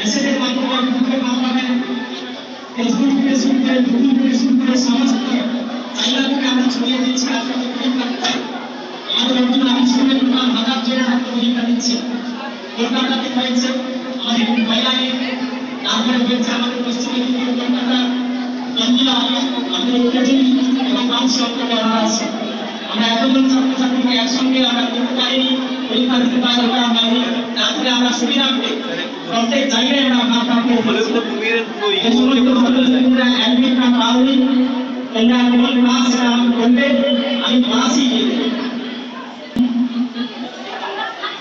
মেসেজের মাধ্যমে গ্রুপের মাধ্যমে ফেসবুক থেকে শুরু করে গুগল থেকে সমস্ত জায়গাগুলোকে আমরা ছড়িয়ে দিচ্ছি দিচ্ছি আমাদের একজন স্টুডেন্ট নাম হাজার হাতে পরীক্ষা দিচ্ছে। কলকাতাতে হয়েছে, আমাদের বাইরে তারপরে হয়েছে আমাদের পশ্চিম কলকাতা নদিয়া আমাদের উত্তরজনী এবং বাউন্স অঞ্চলে আমরা আছি। আমরা এতজন ছাত্রছাত্রীকে একসঙ্গে আমরা করতে পারিনি পরীক্ষা দিতে পারি আমরা সুবিধা পেয়ে প্রত্যেক জায়গায় আমরা আমি